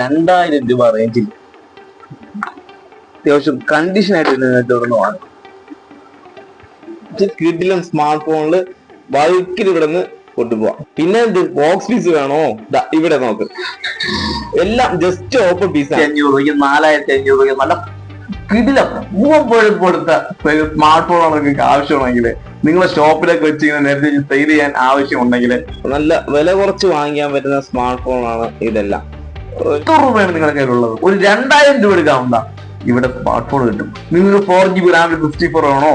രണ്ടായിരം രൂപ റേഞ്ചിൽ അത്യാവശ്യം കണ്ടീഷൻ ആയിട്ട് തുടർന്ന് വാങ്ങും കിഡിലും സ്മാർട്ട് ഫോണിൽ ബൾക്കിൽ ഇവിടെ നിന്ന് കൊണ്ടുപോവാം. പിന്നെ എന്ത്? ബോക്സ് പീസ് വേണോ? ഇവിടെ നോക്ക്. എല്ലാം ജസ്റ്റ് ഓപ്പൺ പീസ് അഞ്ഞൂറ് രൂപയ്ക്ക് നാലായിരത്തി അഞ്ഞൂറ് രൂപയ്ക്ക് നല്ല കിടിലം മൂവപ്പോഴും കൊടുത്ത സ്മാർട്ട് ഫോണുകളൊക്കെ ആവശ്യമാണെങ്കിൽ നിങ്ങളെ ഷോപ്പിലൊക്കെ വെച്ച് ഇങ്ങനെ നേരത്തെ സെയിൽ ചെയ്യാൻ ആവശ്യമുണ്ടെങ്കിൽ നല്ല വില കുറച്ച് വാങ്ങിക്കാൻ പറ്റുന്ന സ്മാർട്ട് ഫോണാണ് ഇതെല്ലാം. എത്ര രൂപയാണ് നിങ്ങളുടെ കയ്യിലുള്ളത്? ഒരു രണ്ടായിരം രൂപ എടുക്കാവുന്ന ഇവിടെ സ്മാർട്ട് ഫോൺ കിട്ടും. നിങ്ങൾ ഫോർ ജി ബി റാമിൽ ഫിഫ്റ്റി ഫോർ ആണോ?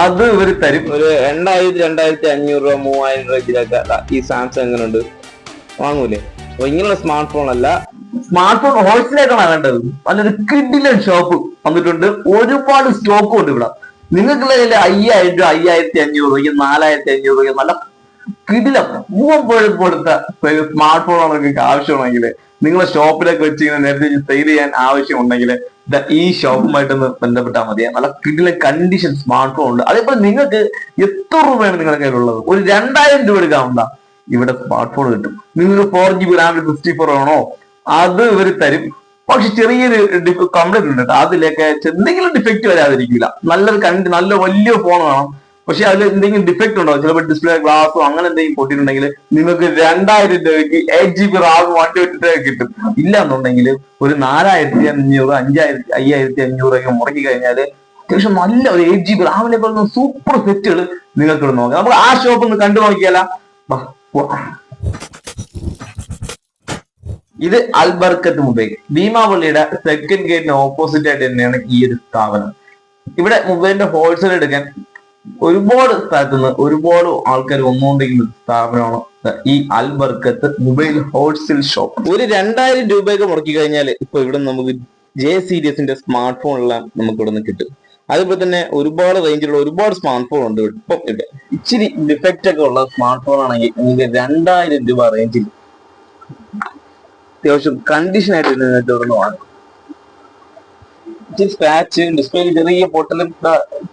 അത് ഇവർ തരും. ഒരു രണ്ടായിരത്തി രണ്ടായിരത്തി അഞ്ഞൂറ് രൂപ മൂവായിരം രൂപ ഇതിലൊക്കെ ഈ സാംസങ് എങ്ങനെയുണ്ട് വാങ്ങൂലേ? അപ്പൊ ഇങ്ങനെയുള്ള സ്മാർട്ട് ഫോൺ അല്ല. സ്മാർട്ട് ഫോൺ ഹോൾസെയിലായിട്ടാണ് വേണ്ടത് നല്ലൊരു കിഡിലൻ ഷോപ്പ് വന്നിട്ടുണ്ട്. ഒരുപാട് സ്റ്റോക്കും ഉണ്ട് ഇവിടെ. നിങ്ങൾക്കുള്ള കയ്യിൽ അയ്യായിരം രൂപ അയ്യായിരത്തി അഞ്ഞൂറ് രൂപയ്ക്ക് നാലായിരത്തി അഞ്ഞൂറ് രൂപയ്ക്ക് നല്ല കിടിലം മൂവപ്പോഴും കൊടുത്ത സ്മാർട്ട് ഫോണുകളൊക്കെ ആവശ്യമാണെങ്കിൽ നിങ്ങളെ ഷോപ്പിലൊക്കെ വെച്ച് ഇങ്ങനെ നേരത്തെ സെയിൽ ചെയ്യാൻ ആവശ്യമുണ്ടെങ്കിൽ ഈ ഷോപ്പുമായിട്ടൊന്ന് ബന്ധപ്പെട്ടാൽ മതി. നല്ല കിഡിലെ കണ്ടീഷൻ സ്മാർട്ട് ഫോൺ ഉണ്ട്. അതേപോലെ നിങ്ങൾക്ക് എത്ര രൂപയാണ് നിങ്ങളുടെ കയ്യിലുള്ളത്? ഒരു രണ്ടായിരം രൂപ എടുക്കാവുന്ന ഇവിടെ സ്മാർട്ട് ഫോൺ കിട്ടും. നിങ്ങൾക്ക് ഫോർ ജി ബി റാമിൽ ഫിഫ്റ്റി ഫോർ ആണോ അത് ഇവർ തരും. പക്ഷെ ചെറിയൊരു കംപ്ലൈന്റ് ഉണ്ട് അതിലൊക്കെ എന്തെങ്കിലും ഡിഫക്റ്റ് വരാതിരിക്കില്ല നല്ലൊരു കണ്ട് നല്ല വലിയ ഫോൺ വേണം. പക്ഷെ അതിൽ എന്തെങ്കിലും ഡിഫക്റ്റ് ഉണ്ടോ? ചിലപ്പോൾ ഡിസ്പ്ലേ ഗ്ലാസോ അങ്ങനെ എന്തെങ്കിലും പൊട്ടിയിട്ടുണ്ടെങ്കിൽ നിങ്ങൾക്ക് രണ്ടായിരം രൂപയ്ക്ക് eight G B RAM one twenty കിട്ടും. ഇല്ല എന്നുണ്ടെങ്കിൽ ഒരു നാലായിരത്തി അഞ്ഞൂറ് അഞ്ചായിരത്തി അയ്യായിരത്തി അഞ്ഞൂറ് ഒക്കെ മുടക്കി കഴിഞ്ഞാൽ അത്യാവശ്യം നല്ല ഒരു എയ്റ്റ് ജി ബി റാമിനെ പോലുള്ള സൂപ്പർ സെറ്റുകൾ നിങ്ങൾക്ക് ഇവിടെ നോക്കാം. നമുക്ക് ആ ഷോപ്പ് ഒന്ന് കണ്ടു നോക്കിയാലോ. ഇത് അൽബർക്കത്ത് മുംബൈ. ഭീമാപള്ളിയുടെ സെക്കൻഡ് ഗേറ്റിന് ഓപ്പോസിറ്റ് ആയിട്ട് തന്നെയാണ് ഈ ഒരു സ്ഥാപനം. ഇവിടെ മുംബൈന്റെ ഹോൾസെയിൽ എടുക്കാൻ ഒരുപാട് സ്ഥലത്ത് നിന്ന് ഒരുപാട് ആൾക്കാർ വന്നുകൊണ്ടിരിക്കുന്ന സ്ഥാപനമാണ് ഈ അൽബർക്കത്ത് മൊബൈൽ ഹോൾസെയിൽ ഷോപ്പ്. ഒരു രണ്ടായിരം രൂപയൊക്കെ മുടക്കി കഴിഞ്ഞാൽ ഇപ്പൊ ഇവിടെ നമുക്ക് ജെ സീരീസിന്റെ സ്മാർട്ട് ഫോൺ എല്ലാം നമുക്ക് ഇവിടെ നിന്ന് കിട്ടും. അതുപോലെ തന്നെ ഒരുപാട് റേഞ്ചിലുള്ള ഒരുപാട് സ്മാർട്ട് ഫോൺ ഉണ്ട് ഇപ്പം ഇവിടെ ഇച്ചിരി ഡിഫക്റ്റ് ഒക്കെ ഉള്ള സ്മാർട്ട് ഫോൺ ആണെങ്കിൽ നിങ്ങൾക്ക് രണ്ടായിരം രൂപ റേഞ്ചിൽ അത്യാവശ്യം കണ്ടീഷൻ ആയിട്ട് നിങ്ങൾക്ക് ഇവിടെ നിന്ന് സ്ക്രാച്ച് ഡിസ്പ്ലേയിൽ ചെറിയ പൊട്ടലും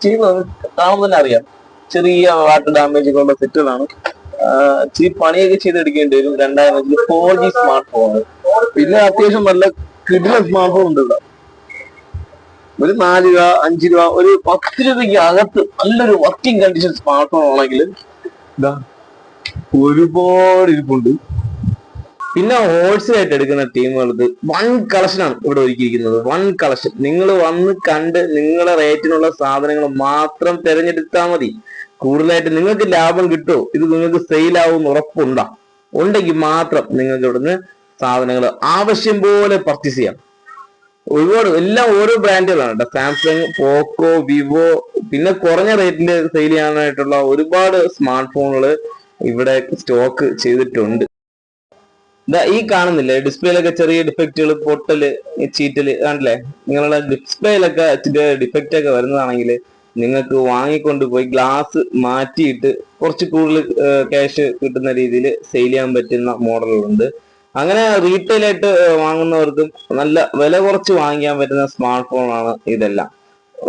ചെയ്യുന്നത് കാണുമ്പോൾ തന്നെ അറിയാം. ചെറിയ വാട്ടർ ഡാമേജ് ഉള്ള സെറ്റുകളാണ് ഇച്ചിരി പണിയൊക്കെ ചെയ്തെടുക്കേണ്ടി വരും. രണ്ടായിരം ഫോർ ജി സ്മാർട്ട് ഫോൺ പിന്നെ അത്യാവശ്യം നല്ല കിടിലൻ സ്മാർട്ട് ഫോൺ ഉണ്ട് ഒരു നാല് രൂപ അഞ്ച് രൂപ ഒരു പത്ത് രൂപയ്ക്ക് അകത്ത് നല്ലൊരു വർക്കിംഗ് കണ്ടീഷൻ സ്മാർട്ട് ഫോൺ ആണെങ്കിൽ ഒരുപാട് ഇരിപ്പുണ്ട്. പിന്നെ ഹോൾസെയിലായിട്ട് എടുക്കുന്ന ടീമുകൾക്ക് വൺ കളക്ഷനാണ് ഇവിടെ ഒരുക്കിയിരിക്കുന്നത്. വൺ കളക്ഷൻ നിങ്ങൾ വന്ന് കണ്ട് നിങ്ങളെ റേറ്റിനുള്ള സാധനങ്ങൾ മാത്രം തിരഞ്ഞെടുത്താൽ മതി. കൂടുതലായിട്ട് നിങ്ങൾക്ക് ലാഭം കിട്ടുമോ ഇത് നിങ്ങൾക്ക് സെയിൽ ആവും ഉറപ്പുണ്ടോ. ഉണ്ടെങ്കിൽ മാത്രം നിങ്ങൾക്ക് ഇവിടുന്ന് സാധനങ്ങൾ ആവശ്യം പോലെ പർച്ചേസ് ചെയ്യാം. ഒരുപാട് എല്ലാം ഓരോ ബ്രാൻഡുകളാണ് കേട്ടോ. സാംസങ് പോക്കോ വിവോ പിന്നെ കുറഞ്ഞ റേറ്റിന്റെ സെയിൽ ചെയ്യാനായിട്ടുള്ള ഒരുപാട് സ്മാർട്ട് ഫോണുകൾ ഇവിടെ സ്റ്റോക്ക് ചെയ്തിട്ടുണ്ട്. ഈ കാണുന്നില്ലേ? ഡിസ്പ്ലേയിലൊക്കെ ചെറിയ ഡിഫക്റ്റുകൾ പൊട്ടൽ ചീറ്റൽ കണ്ടില്ലേ? നിങ്ങളുടെ ഡിസ്പ്ലേയിലൊക്കെ ഡിഫക്റ്റ് ഒക്കെ വരുന്നതാണെങ്കിൽ നിങ്ങൾക്ക് വാങ്ങിക്കൊണ്ട് പോയി ഗ്ലാസ് മാറ്റിയിട്ട് കുറച്ച് കൂടുതൽ ക്യാഷ് കിട്ടുന്ന രീതിയിൽ സെയിൽ ചെയ്യാൻ പറ്റുന്ന മോഡലുകളുണ്ട്. അങ്ങനെ റീറ്റെയിൽ ആയിട്ട് വാങ്ങുന്നവർക്കും നല്ല വില കുറച്ച് വാങ്ങിക്കാൻ പറ്റുന്ന സ്മാർട്ട് ഫോണാണ് ഇതെല്ലാം.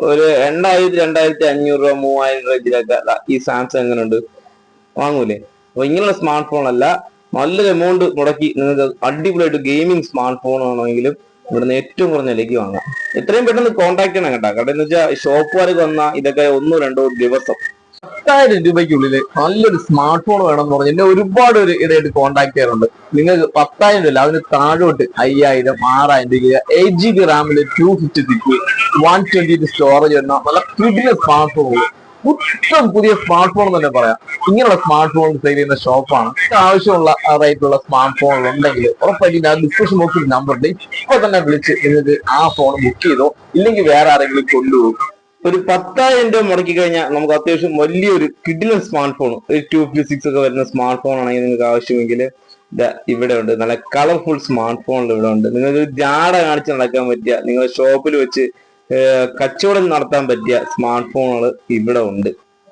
ഒരു രണ്ടായിരത്തി രണ്ടായിരത്തി അഞ്ഞൂറ് രൂപ മൂവായിരം രൂപ ഇതിലൊക്കെ ഈ സാംസങ് എങ്ങനെയുണ്ട് വാങ്ങൂലേ? അപ്പൊ ഇങ്ങനെയുള്ള സ്മാർട്ട് ഫോൺ അല്ല. നല്ലൊരു എമൗണ്ട് മുടക്കി നിങ്ങൾക്ക് അടിപൊളിയായിട്ട് ഗെയിമിംഗ് സ്മാർട്ട് ഫോൺ ആണെങ്കിലും ഇവിടുന്ന് ഏറ്റവും കുറഞ്ഞ വിലയ്ക്ക് വാങ്ങാം. എത്രയും പെട്ടെന്ന് കോൺടാക്ട് ചെയ്യണം കേട്ടോ. കാരണം എന്ന് വെച്ചാൽ ഷോപ്പുകാർക്ക് വന്നാൽ ഇതൊക്കെ ഒന്നോ രണ്ടോ ദിവസം പത്തായിരം രൂപയ്ക്കുള്ളിൽ നല്ലൊരു സ്മാർട്ട് ഫോൺ വേണമെന്ന് പറഞ്ഞ് എന്നെ ഒരുപാട് ഒരു ഇടയായിട്ട് കോൺടാക്ട് ചെയ്യാറുണ്ട്. നിങ്ങൾക്ക് പത്തായിരം രൂപ അതിന് താഴോട്ട് അയ്യായിരം ആറായിരം രൂപ eight G B റാമിൽ two fifty six one twenty storage വരുന്ന നല്ല പുതിയ സ്മാർട്ട് ഫോണുകൾ പുത്തൻ പുതിയ സ്മാർട്ട് ഫോൺ തന്നെ പറയാം. ഇങ്ങനെയുള്ള സ്മാർട്ട് ഫോൺ സെയിൽ ചെയ്യുന്ന ഷോപ്പാണ് ആവശ്യമുള്ള റേറ്റുള്ള സ്മാർട്ട് ഫോൺ ഉണ്ടെങ്കിൽ ഉറപ്പായിട്ടും ഞാൻ ഡിസ്ക്രിപ്ഷൻ ബോക്സിൽ നമ്പർ ഉണ്ട് ഇപ്പൊ തന്നെ വിളിച്ച് നിങ്ങൾക്ക് ആ ഫോൺ ബുക്ക് ചെയ്തോ ഇല്ലെങ്കിൽ വേറെ ആരെങ്കിലും കൊണ്ടുപോകും. ഒരു പത്തായിരം രൂപ മുടക്കി കഴിഞ്ഞാൽ നമുക്ക് അത്യാവശ്യം വലിയൊരു കിഡിലൻ സ്മാർട്ട് ഫോൺ ഒരു ടു ഫിഫ്റ്റി സിക്സ് ഒക്കെ വരുന്ന സ്മാർട്ട് ഫോൺ ആണെങ്കിൽ നിങ്ങൾക്ക് ആവശ്യമെങ്കിൽ ഇവിടെ ഉണ്ട്. നല്ല കളർഫുൾ സ്മാർട്ട് ഫോണിൽ ഇവിടെ ഉണ്ട്. നിങ്ങൾക്ക് ജാട കാണിച്ച് നടക്കാൻ പറ്റിയ നിങ്ങൾ ഷോപ്പിൽ വെച്ച് കച്ചവടം നടത്താൻ പറ്റിയ സ്മാർട്ട് ഫോണുകൾ ഇവിടെ ഉണ്ട്.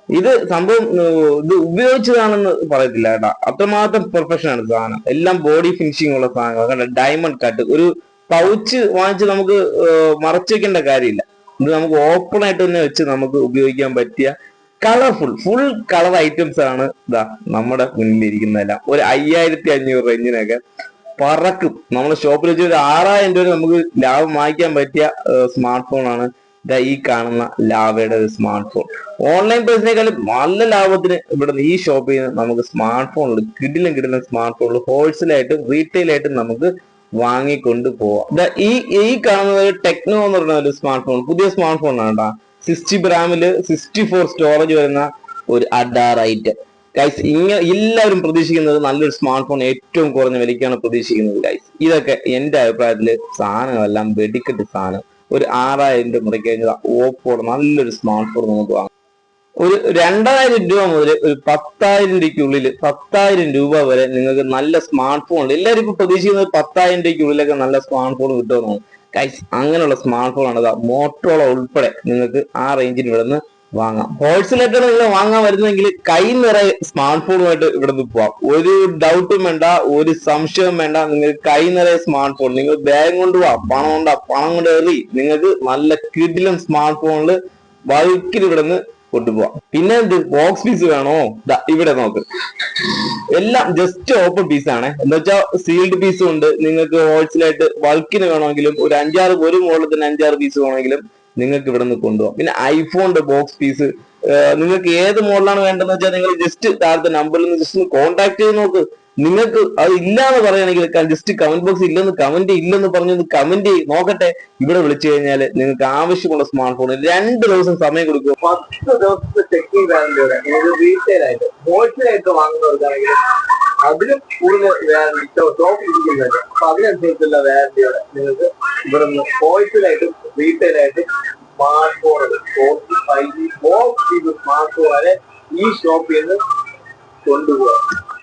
ഇത് സംഭവം ഇത് ഉപയോഗിച്ചതാണെന്ന് പറയത്തില്ല കേട്ടാ. അത്രമാത്രം പെർഫെക്ഷൻ ആണ് സാധനം. എല്ലാം ബോഡി ഫിനിഷിംഗ് ഉള്ള സാധനങ്ങൾ ഡയമണ്ട് കട്ട് ഒരു പൗച്ച് വാങ്ങിച്ച് നമുക്ക് മറച്ചു വെക്കേണ്ട കാര്യമില്ല. ഇത് നമുക്ക് ഓപ്പൺ ആയിട്ട് തന്നെ വെച്ച് നമുക്ക് ഉപയോഗിക്കാൻ പറ്റിയ കളർഫുൾ ഫുൾ കളർ ഐറ്റംസ് ആണ് ഇതാ നമ്മുടെ മുന്നിൽ ഇരിക്കുന്നതെല്ലാം ഒരു അയ്യായിരത്തി അഞ്ഞൂറ് റേഞ്ചിനൊക്കെ പറക്കും. നമ്മൾ ഷോപ്പിൽ വെച്ച് ഒരു ആറായിരം രൂപ നമുക്ക് ലാഭം വാങ്ങിക്കാൻ പറ്റിയ സ്മാർട്ട് ഫോൺ ആണ് ഈ കാണുന്ന ലാവയുടെ ഒരു സ്മാർട്ട് ഫോൺ ഓൺലൈൻ പേഴ്സിനേക്കാളും നല്ല ലാഭത്തിന് ഇവിടെ ഈ ഷോപ്പിൽ നിന്ന് നമുക്ക് സ്മാർട്ട് ഫോണിൽ കിടിലും കിടിലും സ്മാർട്ട് ഫോണിൽ ഹോൾസെയിലായിട്ടും റീറ്റെയിൽ ആയിട്ടും നമുക്ക് വാങ്ങിക്കൊണ്ട് പോവാം. ഈ ഈ കാണുന്ന ഒരു ടെക്നോ എന്ന് പറയുന്ന ഒരു സ്മാർട്ട് ഫോൺ പുതിയ സ്മാർട്ട് ഫോൺ ആണ് കേട്ടോ സിക്സ്റ്റി ഗ്രാമിൽ സിക്സ്റ്റി ഫോർ സ്റ്റോറേജ് വരുന്ന ഒരു അഡാർ ഐറ്റം ഗൈസ് ഇങ്ങനെ എല്ലാവരും പ്രതീക്ഷിക്കുന്നത് നല്ലൊരു സ്മാർട്ട് ഫോൺ ഏറ്റവും കുറഞ്ഞ വിലയ്ക്കാണ് പ്രതീക്ഷിക്കുന്നത് ഗൈസ് ഇതൊക്കെ എന്റെ അഭിപ്രായത്തിൽ സാധനമെല്ലാം വെടിക്കെട്ട് സാധനം. ഒരു ആറായിരം രൂപ മുടക്കി കഴിഞ്ഞാൽ ഓപ്പോടെ നല്ലൊരു സ്മാർട്ട് ഫോൺ നമുക്ക് വാങ്ങാം. ഒരു രണ്ടായിരം രൂപ മുതൽ ഒരു പത്തായിരം രൂപയ്ക്കുള്ളിൽ പത്തായിരം രൂപ വരെ നിങ്ങൾക്ക് നല്ല സ്മാർട്ട് ഫോൺ എല്ലാവരും ഇപ്പൊ പ്രതീക്ഷിക്കുന്നത് പത്തായിരം രൂപയ്ക്കുള്ളിലൊക്കെ നല്ല സ്മാർട്ട് ഫോൺ കിട്ടുമെന്നാണ്. ഗൈസ് അങ്ങനെയുള്ള സ്മാർട്ട് ഫോൺ ആണ് മോട്ടോള ഉൾപ്പെടെ നിങ്ങൾക്ക് ആ റേഞ്ചിൽ ഇവിടെ നിന്ന് വാങ്ങാം. ഹോൾസെയിലായിട്ടാണ് നിങ്ങൾ വാങ്ങാൻ വരുന്നെങ്കിൽ കൈ നിറയെ സ്മാർട്ട് ഫോണുമായിട്ട് ഇവിടെ നിന്ന് പോവാം. ഒരു ഡൗട്ടും വേണ്ട ഒരു സംശയവും വേണ്ട. നിങ്ങൾക്ക് കൈ നിറയെ സ്മാർട്ട് ഫോൺ നിങ്ങൾ ബാഗ് കൊണ്ട് പോവാം പണം കൊണ്ടാ പണം കൊണ്ട് എറി. നിങ്ങൾക്ക് നല്ല കിടിലം സ്മാർട്ട് ഫോണിൽ വഴുക്കിൽ ഇവിടെ നിന്ന് കൊണ്ടുപോവാം. പിന്നെ എന്ത്? ബോക്സ് പീസ് വേണോ? ഇവിടെ നോക്ക്. എല്ലാം ജസ്റ്റ് ഓപ്പൺ പീസ് ആണ്. എന്താ വെച്ചാൽ സീൽഡ് പീസും ഉണ്ട്. നിങ്ങൾക്ക് ഹോൾസെയിലായിട്ട് ബൾക്കിന് വേണമെങ്കിലും ഒരു അഞ്ചാറ് ഒരു മോളിൽ തന്നെ അഞ്ചാറ് പീസ് വേണമെങ്കിലും നിങ്ങൾക്ക് ഇവിടെ നിന്ന് കൊണ്ടുപോകാം പിന്നെ ഐഫോണിന്റെ ബോക്സ് പീസ് നിങ്ങൾക്ക് ഏത് മോഡലാണ് വേണ്ടതെന്ന് വെച്ചാൽ നിങ്ങൾ ജസ്റ്റ് താഴത്തെ നമ്പറിൽ നിന്ന് ജസ്റ്റ് ഒന്ന് കോൺടാക്ട് ചെയ്ത് നോക്ക്. നിങ്ങൾക്ക് അത് ഇല്ലാന്ന് പറയുകയാണെങ്കിൽ ജസ്റ്റ് കമന്റ് ബോക്സ് ഇല്ലെന്ന് കമന്റ് ഇല്ലെന്ന് പറഞ്ഞൊന്ന് കമന്റ് ചെയ്ത് നോക്കട്ടെ. ഇവിടെ വിളിച്ചു കഴിഞ്ഞാൽ നിങ്ങൾക്ക് ആവശ്യമുള്ള സ്മാർട്ട് ഫോൺ രണ്ട് ദിവസം സമയം കൊടുക്കും. പത്ത് ദിവസത്തെ ചെക്കിംഗ് വാറന്റിയോടെ റീറ്റെയിൽ ആയിട്ട് ഹോൾസെയിൽ ആയിട്ട് വാങ്ങുന്നവർക്കാണെങ്കിൽ അതിലും കൂടുതൽ അപ്പൊ അതിനനുസരിച്ചുള്ള വാറന്റിയോടെ നിങ്ങൾക്ക് ഇവിടെ നിന്ന് ആയിട്ടും റീറ്റെയിൽ ആയിട്ടും സ്മാർട്ട് ഫോണുകൾ forty five G four smart വരെ ഈ ഷോപ്പിൽ നിന്ന് കൊണ്ടുപോകാം